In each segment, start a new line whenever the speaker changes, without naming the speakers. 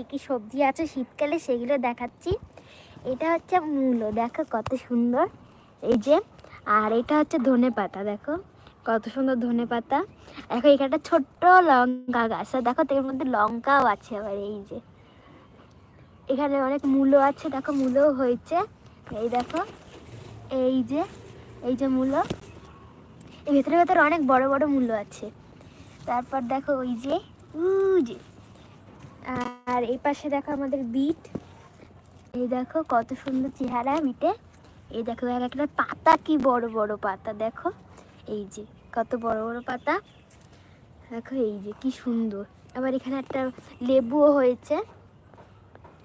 কী কী সবজি আছে শীতকালে সেগুলো দেখাচ্ছি। এটা হচ্ছে মূলো, দেখো কত সুন্দর। এই যে, আর এটা হচ্ছে ধনে পাতা, দেখো কত সুন্দর ধনে পাতা। দেখো, এখানে একটা ছোট্ট লঙ্কা গাছ দেখো এর মধ্যে লঙ্কাও আছে আবার, এই যে। এখানে অনেক মূলো আছে, দেখো মূলো হয়েছে। এই দেখো, এই যে এই যে মূলো। এই ভেতরে ভেতরে অনেক বড় বড় মূল্য আছে। তারপর দেখো ওই যে যে আর এই পাশে দেখো আমাদের বিট। এই দেখো কত সুন্দর চেহারা বিটে। এই দেখো এক একটা পাতা কি বড় বড় পাতা, দেখো। এই যে কত বড় বড় পাতা। দেখো এই যে কি সুন্দর। আবার এখানে একটা লেবুও হয়েছে।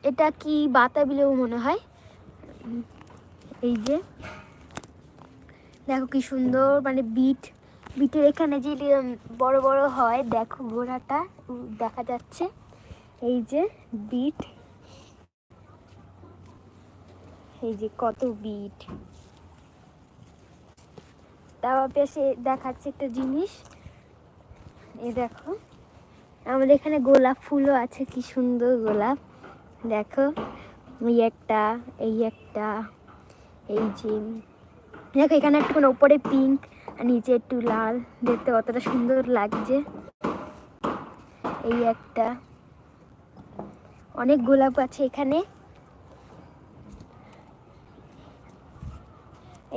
এটা কি বাতাবি লেবু মনে হয়। এই যে দেখো কি সুন্দর মানে বিট। বিটের এখানে যে বড় বড় হয়, দেখো ঘোড়াটা দেখা যাচ্ছে। এই যে বিট, এই যে কত বিট। তারপর পেশে দেখাচ্ছে একটা জিনিস। এ দেখো, আমাদের এখানে গোলাপ ফুলও আছে, কি সুন্দর গোলাপ। দেখো, এই একটা এই একটা, এই যে, দেখো এখানে একটু ওপরে পিঙ্ক আর নিচে একটু লাল, দেখতে কতটা সুন্দর লাগছে। এই একটা অনেক গোলাপ আছে এখানে।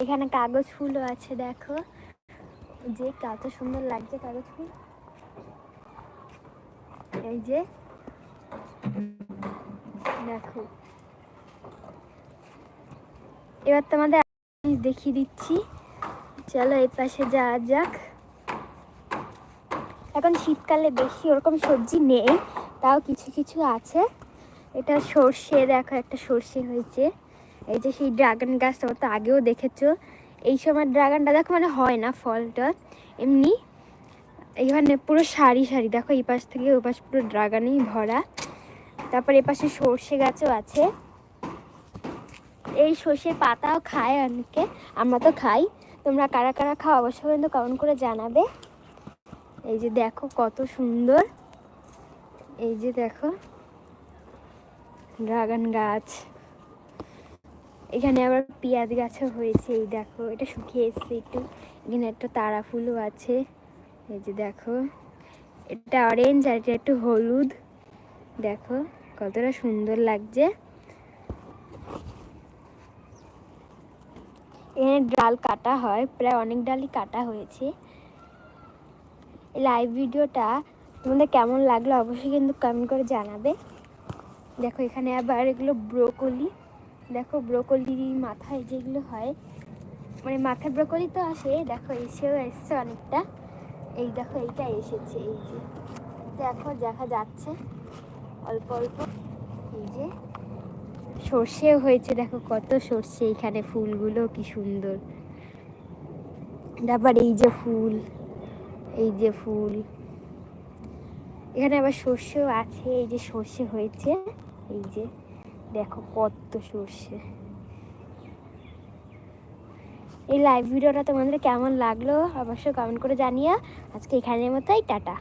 এখানে কাগজ ফুলও আছে, দেখো। যে কত সুন্দর লাগছে কাগজ ফুল। এই যে, দেখো। এবার তোমাদের দেখিয়ে দিচ্ছি। চলো এই পাশে যাওয়া যাক। এখন শীতকালে বেশি ওরকম সবজি নেই, তাও কিছু কিছু আছে। এটা সর্ষে, দেখো একটা সর্ষে হয়েছে। এই যে সেই ড্রাগন গাছ তো আগেও দেখেছ। এই সময় ড্রাগনটা দেখো মানে হয় না ফলটা। এমনি এখানে পুরো সারি সারি, দেখো এই পাশ থেকে ওই পাশ পুরো ড্রাগনই ভরা। তারপর এ পাশে সর্ষে গাছও আছে। এই সর্ষের পাতাও খায় অনেকে, আমরা তো খাই। তোমরা কারা কারা খাও অবশ্যই কিন্তু কমেন্ট করে জানাবে। এই যে দেখো কত সুন্দর। এই যে দেখো। ড্রাগন গাছ। এখানে আবার পেঁয়াজ গাছও হয়েছে, এই দেখো। এটা শুকিয়ে এসছে একটু। এখানে একটা তারা ফুলও আছে। এই যে দেখো। এটা অরেঞ্জ আর এটা একটু হলুদ। দেখো, কতটা সুন্দর লাগছে। এখানে ডাল কাটা হয়, প্রায় অনেক ডালই কাটা হয়েছে। লাইভ ভিডিওটা তোমাদের কেমন লাগল অবশ্যই কিন্তু কমেন্ট করে জানাবে। দেখো, এখানে আবার এগুলো ব্রোকলি। দেখো, ব্রোকলি মাথায় যেগুলো হয় মানে মাথায় ব্রোকলি তো আসে, দেখো, এসেও এসছে অনেকটা। এই দেখো, এইটা এসেছে, এই যে। দেখো, দেখা যাচ্ছে। অল্প অল্প। এই যে। সর্ষেও হয়েছে, দেখো, কত সর্ষে এখানে ফুলগুলো, কি সুন্দর। তারপর এই যে ফুল, এই যে ফুল। এখানে আবার সর্ষেও আছে, এই যে সর্ষে হয়েছে। এই যে, দেখো কত সর্ষে। এই লাইভ ভিডিওটা তোমাদের কেমন লাগল অবশ্যই কমেন্ট করে জানিয়ে আজকে এখানের মতোই, টাটা।